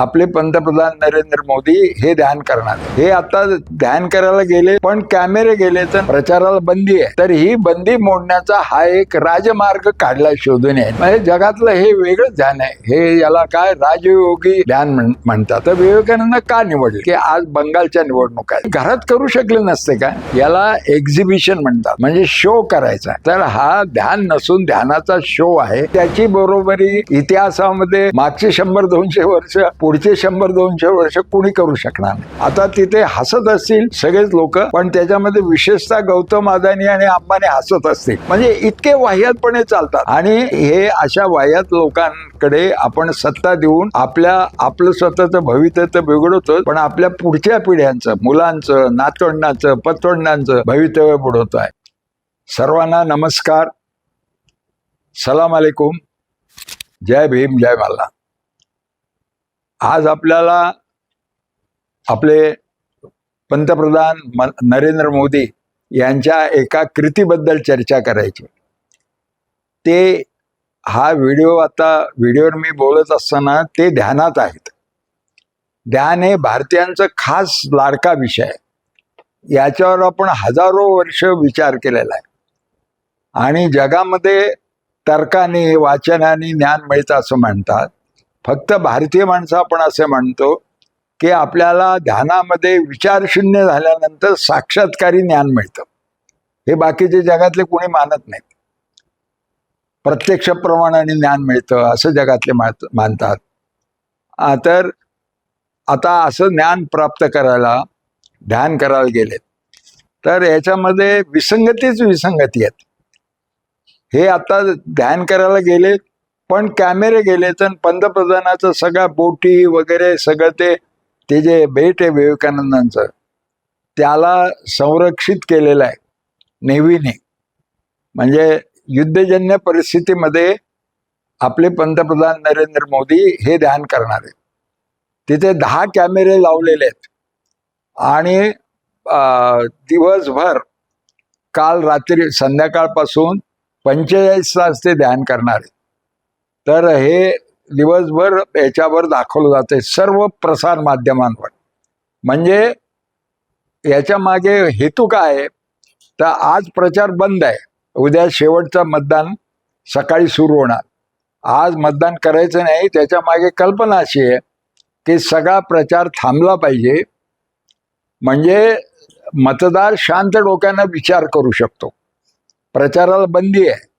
आपले पंतप्रधान नरेंद्र मोदी हे ध्यान करणार. हे आता ध्यान करायला गेले पण कॅमेरे गेले तर प्रचाराला बंदी आहे. तर ही बंदी मोडण्याचा हा एक राजमार्ग काढला शोधून आहे म्हणजे जगातलं हे वेगळं ध्यान आहे. हे याला काय राजयोगी ध्यान म्हणतात. तर विवेकानंद का निवडले? की आज बंगालच्या निवडणुका आहेत. घरात करू शकले नसते का? याला एक्झिबिशन म्हणतात. म्हणजे शो करायचा. तर हा ध्यान नसून ध्यानाचा शो आहे. त्याची बरोबरी इतिहासामध्ये मागचे शंभर दोनशे वर्ष पुढचे शंभर दोनशे वर्ष कुणी करू शकणार नाही. आता तिथे हसत असतील सगळेच लोक पण त्याच्यामध्ये विशेषतः गौतम अदानी आणि अंबानी हसत असतील. म्हणजे इतके वाह्यातपणे चालतात. आणि हे अशा वाह्यात लोकांकडे आपण सत्ता देऊन आपल्या आपलं स्वतःचं भवितव्य तर बिघडवतो पण आपल्या पुढच्या पिढ्यांचं मुलांचं नातवंडांचं पतवंडांचं भवितव्य बुडवत आहे. सर्वांना नमस्कार. सलाम अलेकुम. जय भीम जय मल्ला आज आपल्याला आपले पंतप्रधान म- नरेंद्र मोदी यांच्या एका कृतीबद्दल चर्चा करायची. ते हा व्हिडिओ आता व्हिडिओवर मी बोलत असताना ते ध्यानात आहेत. ध्यान हे भारतीयांचं खास लाडका विषय. आहे याच्यावर आपण हजारो वर्ष विचार केलेला आहे. आणि जगामध्ये तर्काने वाचनाने ज्ञान मिळतं असं म्हणतात. फक्त भारतीय माणसं आपण असे म्हणतो की आपल्याला ध्यानामध्ये विचारशून्य झाल्यानंतर साक्षात्कारी ज्ञान मिळतं. हे बाकीचे जगातले कोणी मानत नाहीत. प्रत्यक्ष प्रमाणाने ज्ञान मिळतं असं जगातले मानतात. तर आता असं ज्ञान प्राप्त करायला ध्यान करायला गेलेत. तर याच्यामध्ये विसंगतीच विसंगती आहेत. हे आता ध्यान करायला गेलेत पण कॅमेरे गेले तर पंतप्रधानाचं सगळ्या बोटी वगैरे सगळं ते ते जे भेट आहे विवेकानंदांचं त्याला संरक्षित केलेलं आहे नेव्हीने म्हणजे युद्धजन्य परिस्थितीमध्ये आपले पंतप्रधान नरेंद्र मोदी हे ध्यान करणार आहेत. तिथे दहा कॅमेरे लावलेले आहेत. आणि दिवसभर काल रात्री संध्याकाळपासून पंचेचाळीस तास ते ध्यान करणार आहेत. तर हे दिवसभर याच्यावर दाखवलं जाते सर्व प्रसार माध्यमांवर. म्हणजे याच्या मागे हेतू काय आहे? तर आज प्रचार बंद आहे. उद्या शेवटचं मतदान सकाळी सुरू होणार. आज मतदान करायचं नाही त्याच्यामागे कल्पना अशी आहे की सगळा प्रचार थांबला पाहिजे. म्हणजे मतदार शांत डोक्यानं विचार करू शकतो. प्रचाराला बंदी आहे.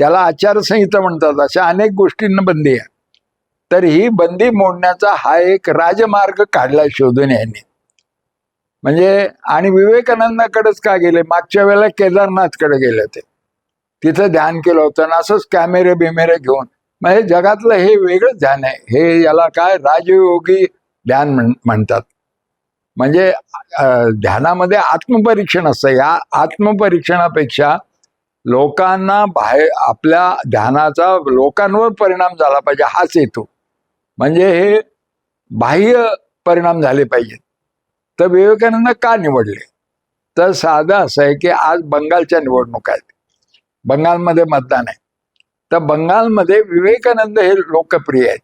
त्याला आचारसंहिता म्हणतात. अशा अनेक गोष्टींना बंदी आहे. तर ही बंदी मोडण्याचा हा एक राजमार्ग काढला शोधून यांनी. म्हणजे आणि विवेकानंदाकडेच का गेले? मागच्या वेळेला केदारनाथकडे गेले ते तिथं ध्यान केलं होतं आणि असंच कॅमेरे बिमेरे घेऊन. म्हणजे जगातलं हे वेगळं ध्यान आहे. हे याला काय राजयोगी ध्यान म्हण- म्हणतात. म्हणजे ध्यानामध्ये आत्मपरीक्षण असतं. या आत्मपरीक्षणापेक्षा लोकांना बाहेर आपल्या ध्यानाचा लोकांवर परिणाम झाला पाहिजे हाच हेतू. म्हणजे हे बाह्य परिणाम झाले पाहिजेत. तर विवेकानंद का निवडले? तर साधं असं आहे की आज बंगालच्या निवडणुका आहेत. बंगालमध्ये मतदान आहे. तर बंगालमध्ये विवेकानंद हे लोकप्रिय आहेत.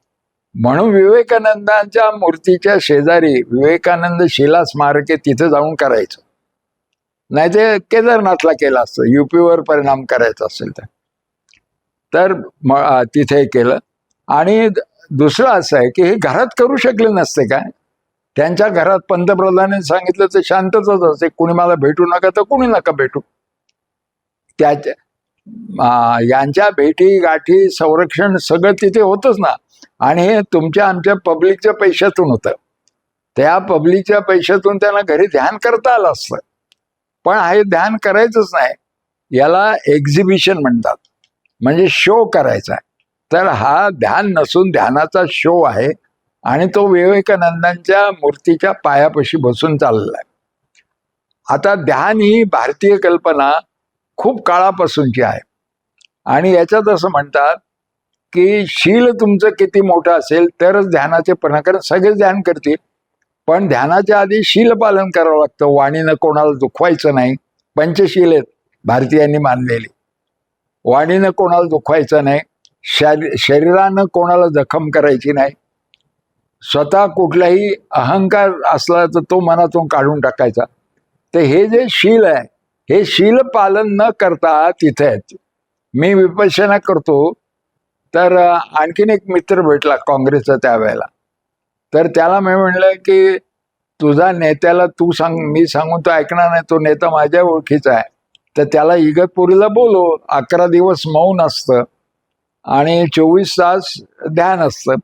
म्हणून विवेकानंदांच्या मूर्तीच्या शेजारी विवेकानंद शिला स्मारक आहे तिथे जाऊन करायचं. नाही ते केदारनाथला केलं असतं युपीवर परिणाम करायचा असेल तर. तर म- तिथे केलं. आणि दुसरं असं आहे की हे घरात करू शकले नसते काय त्यांच्या घरात पंतप्रधानांनी सांगितलं तर शांतच असते कुणी मला भेटू नका तर कुणी नका भेटू. त्याच्या यांच्या भेटी गाठी संरक्षण सगळं तिथे होतच ना. आणि हे तुमच्या आमच्या पब्लिकच्या पैशातून होतं. त्या पब्लिकच्या पैशातून त्यांना घरी ध्यान करता आलं असतं. पण हे ध्यान करायचंच नाही. याला एक्झिबिशन म्हणतात. म्हणजे शो करायचा आहे. तर हा ध्यान नसून ध्यानाचा शो आहे आणि तो विवेकानंदांच्या मूर्तीच्या पायापाशी बसून चाललेला आहे. आता ध्यान ही भारतीय कल्पना खूप काळापासूनची आहे. आणि याच्यात असं म्हणतात की शील तुमचं किती मोठं असेल तरच ध्यानाचे परिणाम सगळे ध्यान करतील. पण ध्यानाच्या आधी शील पालन करावं लागतं. वाणीनं कोणाला दुखवायचं नाही. पंचशील आहेत. भारतीयांनी मानलेली. वाणीनं कोणाला दुखवायचं नाही. शरी शरीरानं कोणाला जखम करायची नाही. स्वतः कुठलाही अहंकार असला तर तो मनातून काढून टाकायचा. तर हे जे शील आहे हे शील पालन न करता तिथे आहेत. मी विपशना करतो. तर आणखीन एक मित्र भेटला काँग्रेसचा त्यावेळेला. तर त्याला मी म्हणलं की तुझा नेत्याला तू सांग मी सांगून तो ऐकणार नाही तो नेता माझ्या ओळखीचा आहे. तर त्याला इगतपुरीला बोलो अकरा दिवस मौन असतं आणि चोवीस तास ध्यान असतं.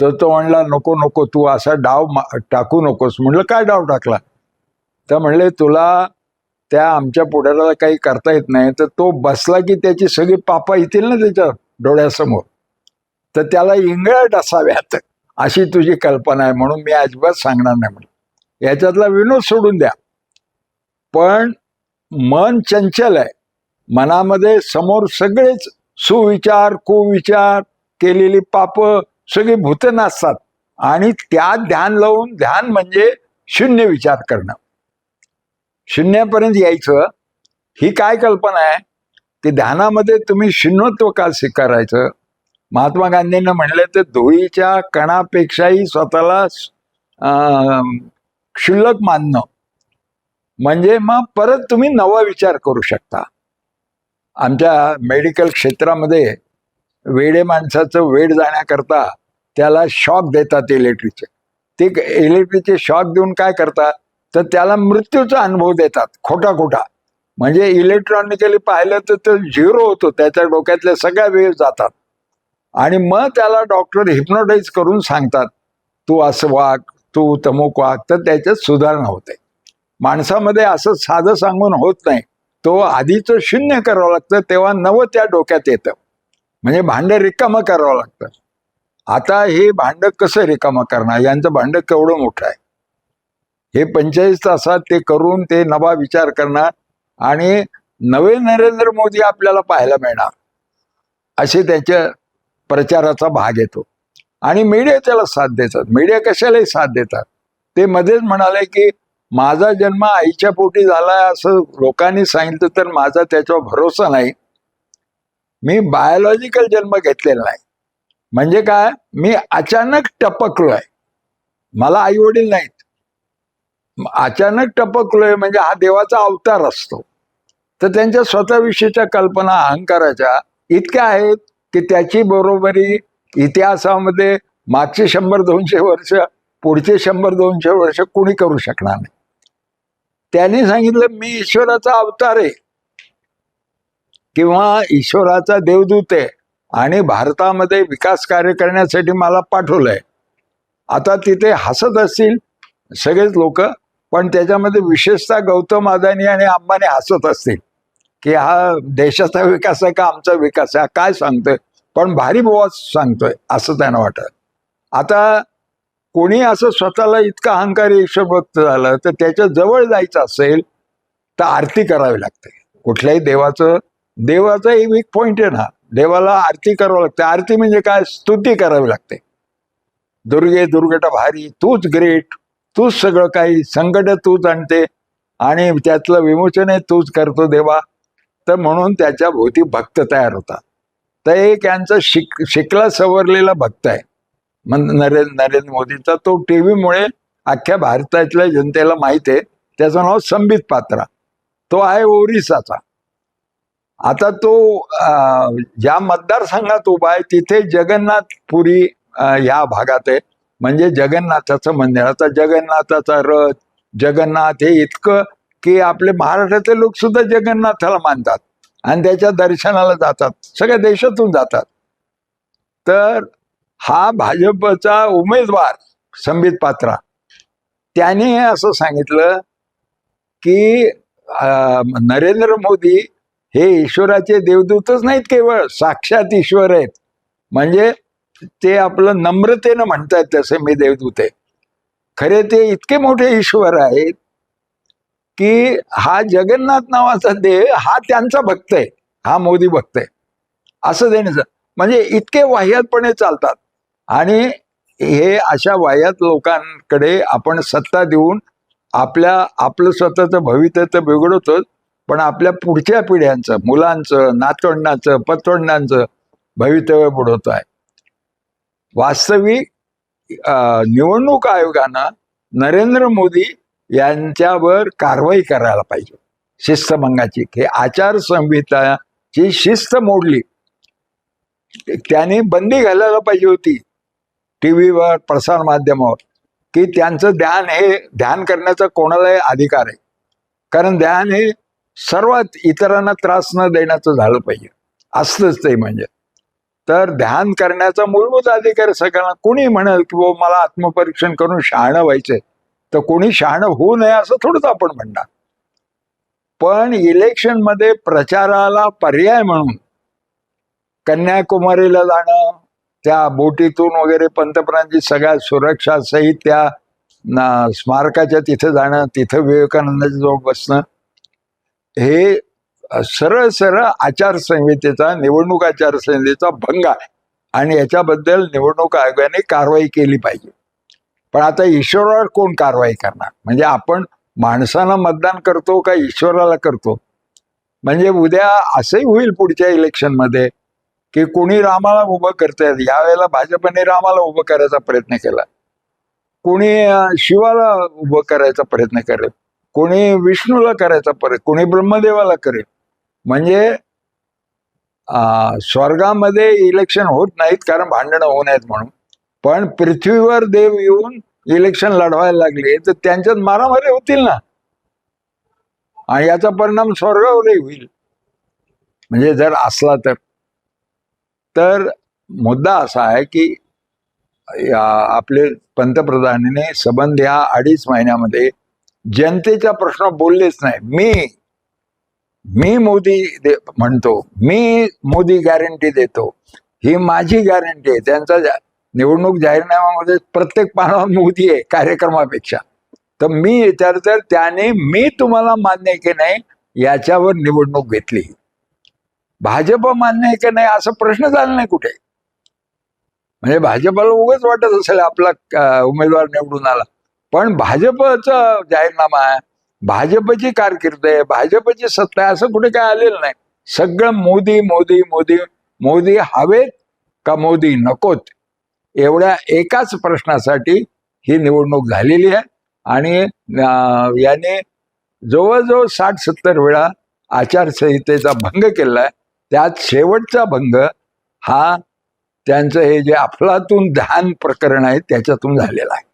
तर तो म्हणला नको नको तू असा डाव टाकू नकोस. म्हणलं काय डाव टाकला? तर म्हणले तुला त्या आमच्या पुढाऱ्याला काही करता येत नाही. तर तो बसला की त्याची सगळी पापा येतील ना त्याच्या डोळ्यासमोर. तर त्याला इंगळट असाव्यात अशी तुझी कल्पना आहे म्हणून मी अजिबात सांगणार नाही म्हणलं याच्यातला विनोद सोडून द्या. पण मन चंचल आहे. मनामध्ये समोर सगळेच सुविचार कुविचार केलेली पाप सगळी भूत नसतात आणि त्यात ध्यान लावून ध्यान म्हणजे शून्य विचार करणं. शून्यापर्यंत यायचं. ही काय कल्पना आहे? की ध्यानामध्ये तुम्ही शून्यत्व का स्वीकारायचं? महात्मा गांधींना म्हणले तर धुळीच्या कणापेक्षाही स्वतःला क्षुल्लक मानणं. म्हणजे मग परत तुम्ही नवा विचार करू शकता. आमच्या मेडिकल क्षेत्रामध्ये वेडे माणसाचं वेड जाण्याकरता त्याला शॉक देतात इलेक्ट्रिकचे. ते इलेक्ट्रिकचे शॉक देऊन काय करतात? तर त्याला मृत्यूचा अनुभव देतात खोटा खोटा. म्हणजे इलेक्ट्रॉनिकली पाहिलं तर तो झिरो होतो त्याच्या डोक्यातल्या सगळ्या वेळ जातात. आणि मग त्याला डॉक्टर हिप्नोटाईज करून सांगतात तू असं वाग तू तमुक वाग. तर त्याच्यात सुधारणा होते. माणसामध्ये असं साधं सांगून होत नाही. तो आधीचं शून्य करावं लागतं तेव्हा नवं त्या डोक्यात येतं. म्हणजे भांडं रिकामं करावं लागतं. आता हे भांडं कसं रिकामं करणार? यांचं भांडं केवढं मोठं आहे? हे पंचेचाळीस तासात ते करून ते नवा विचार करणार आणि नवे नरेंद्र मोदी आपल्याला पाहायला मिळणार. असे त्याच्या प्रचाराचा भाग येतो. आणि मीडिया त्याला साथ देतात. मीडिया कशालाही साथ देतात. ते मध्येच म्हणाले की माझा जन्म आईच्या पोटी झाला असं लोकांनी सांगितलं तर माझा त्याच्यावर भरोसा नाही. मी बायोलॉजिकल जन्म घेतलेला नाही. म्हणजे काय? मी अचानक टपकलोय. मला आई वडील नाहीत. अचानक टपकलोय म्हणजे हा देवाचा अवतार असतो. तर त्यांच्या स्वतःविषयीच्या कल्पना अहंकाराच्या इतक्या आहेत की त्याची बरोबरी इतिहासामध्ये मागचे शंभर दोनशे वर्ष पुढचे शंभर दोनशे वर्ष कोणी करू शकणार नाही. त्यांनी सांगितलं मी ईश्वराचा अवतार आहे. किंवा ईश्वराचा देवदूत आहे आणि भारतामध्ये विकास कार्य करण्यासाठी मला पाठवलंय. आता तिथे हसत असतील सगळेच लोक पण त्याच्यामध्ये विशेषतः गौतम अदानी आणि अंबानी हसत असतील. की हा देशाचा विकास आहे का आमचा विकास आहे? हा काय सांगतोय? पण भारी बोवा सांगतोय असं त्यांना वाटत. आता कोणी असं स्वतःला इतका अहंकारी ईश्वरभक्त झालं तर त्याच्याजवळ जायचं असेल तर आरती करावी लागते. कुठल्याही देवाचं देवाचा एक वीक पॉइंट आहे ना देवाला आरती करावं लागते. आरती म्हणजे काय? स्तुती करावी लागते. दुर्गे दुर्गटा भारी तूच ग्रेट तूच सगळं काही संकट तूच आणते आणि त्यातलं विमोचन आहे तूच करतो देवा. तर म्हणून त्याच्या भोवती भक्त तयार होतात. तर एक यांचा शिक शिकला सवरलेला भक्त आहे. नरेंद्र नरेंद्र मोदींचा तो टी व्हीमुळे अख्ख्या भारतातल्या जनतेला माहिती आहे. त्याचं नाव संबित पात्रा. तो आहे ओरिसाचा. आता तो ज्या मतदारसंघात उभा आहे तिथे जगन्नाथपुरी ह्या भागात आहे. म्हणजे जगन्नाथाचं मंदिर. आता जगन्नाथाचा रथ जगन्नाथ हे इतकं की आपले महाराष्ट्रातले लोक सुद्धा जगन्नाथाला मानतात आणि त्याच्या दर्शनाला जातात. सगळ्या देशातून जातात. तर हा भाजपचा उमेदवार संबित पात्रा त्याने असं सांगितलं की नरेंद्र मोदी हे ईश्वराचे देवदूतच नाहीत केवळ साक्षात ईश्वर आहेत. म्हणजे ते आपलं नम्रतेनं म्हणतात तसे मी देवदूत आहे. खरे ते इतके मोठे ईश्वर आहेत की हा जगन्नाथ नावाचा देव हा त्यांचा भक्त आहे हा मोदी भक्त आहे. असं देण्याचं म्हणजे इतके वाह्यातपणे चालतात. आणि हे अशा वाह्यात लोकांकडे आपण सत्ता देऊन आपल्या आपलं स्वतःचं भवितव्य तर बिघडवतोच पण आपल्या पुढच्या पिढ्यांचं मुलांचं नातवंडांचं पतवंडांचं भवितव्य बुडवतो आहे. वास्तविक निवडणूक आयोगानं नरेंद्र मोदी यांच्यावर कारवाई करायला पाहिजे. शिस्तभंगाची. हे आचारसंहिताची शिस्त मोडली. त्याने बंदी घालायला पाहिजे होती. टीव्हीवर प्रसार माध्यमावर की त्यांचं ध्यान हे ध्यान करण्याचा कोणालाही अधिकार आहे. कारण ध्यान हे सर्वात इतरांना त्रास न देण्याचं झालं पाहिजे. असलंच ते म्हणजे. तर ध्यान करण्याचा मूलभूत अधिकार सगळ्यांना. कोणी म्हणेल की बाबा मला आत्मपरीक्षण करून शहाणं व्हायचंय. तर कोणी शहाणं होऊ नये असं थोडंच आपण म्हणणार. पण इलेक्शनमध्ये प्रचाराला पर्याय म्हणून कन्याकुमारीला जाणं त्या बोटीतून वगैरे पंतप्रधानांची सगळ्या सुरक्षा सहित त्या स्मारकाच्या तिथं जाणं तिथं विवेकानंदाच्या जवळ बसणं हे सरळ सरळ आचारसंहितेचा निवडणूक आचारसंहितेचा भंग आहे. आणि याच्याबद्दल निवडणूक आयोगाने कारवाई केली पाहिजे. पण आता ईश्वरावर कोण कारवाई करणार? म्हणजे आपण माणसाला मतदान करतो का ईश्वराला करतो? म्हणजे उद्या असंही होईल पुढच्या इलेक्शनमध्ये की कोणी रामाला उभं करतायत यावेळेला भाजपने रामाला उभं करायचा प्रयत्न केला. कोणी शिवाला उभं करायचा प्रयत्न करेल. कोणी विष्णूला करायचा प्रयत्न कोणी ब्रह्मदेवाला करेल. म्हणजे स्वर्गामध्ये इलेक्शन होत नाहीत कारण भांडणं होऊ नयेत म्हणून. पण पृथ्वीवर देव येऊन इलेक्शन लढवायला लागले तर त्यांच्यात मारामारी होतील ना? आणि याचा परिणाम स्वर्गावरही होईल. म्हणजे जर असला तर. तर मुद्दा असा आहे की आपले पंतप्रधानांनी संबंध या अडीच महिन्यामध्ये जनतेचा प्रश्न बोललेच नाही मी मी मोदी दे- म्हणतो मी मोदी गॅरंटी देतो. ही माझी गॅरंटी आहे. त्यांचा निवडणूक जाहीरनाम्यामध्ये प्रत्येक पानावर मोदी आहे कार्यक्रमापेक्षा. तर मी तर त्याने मी तुम्हाला मान्य आहे की नाही याच्यावर निवडणूक घेतली. भाजप मान्य आहे की नाही असा प्रश्न झाला नाही कुठे? म्हणजे भाजपला उगाच वाटत असेल आपला उमेदवार निवडून आला. पण भाजपचा जाहीरनामा आहे भाजपची कारकीर्द आहे भाजपची सत्ता आहे असं कुठे काय आलेलं नाही. सगळं मोदी मोदी मोदी मोदी हवेत का मोदी नकोत? एवढ्या एकाच प्रश्नासाठी ही निवडणूक झालेली आहे. आणि याने जवळजवळ साठ सत्तर वेळा आचारसंहितेचा भंग केला आहे. त्यात शेवटचा भंग हा त्यांचं हे जे अफलातून ध्यान प्रकरण आहे त्याच्यातून झालेला आहे.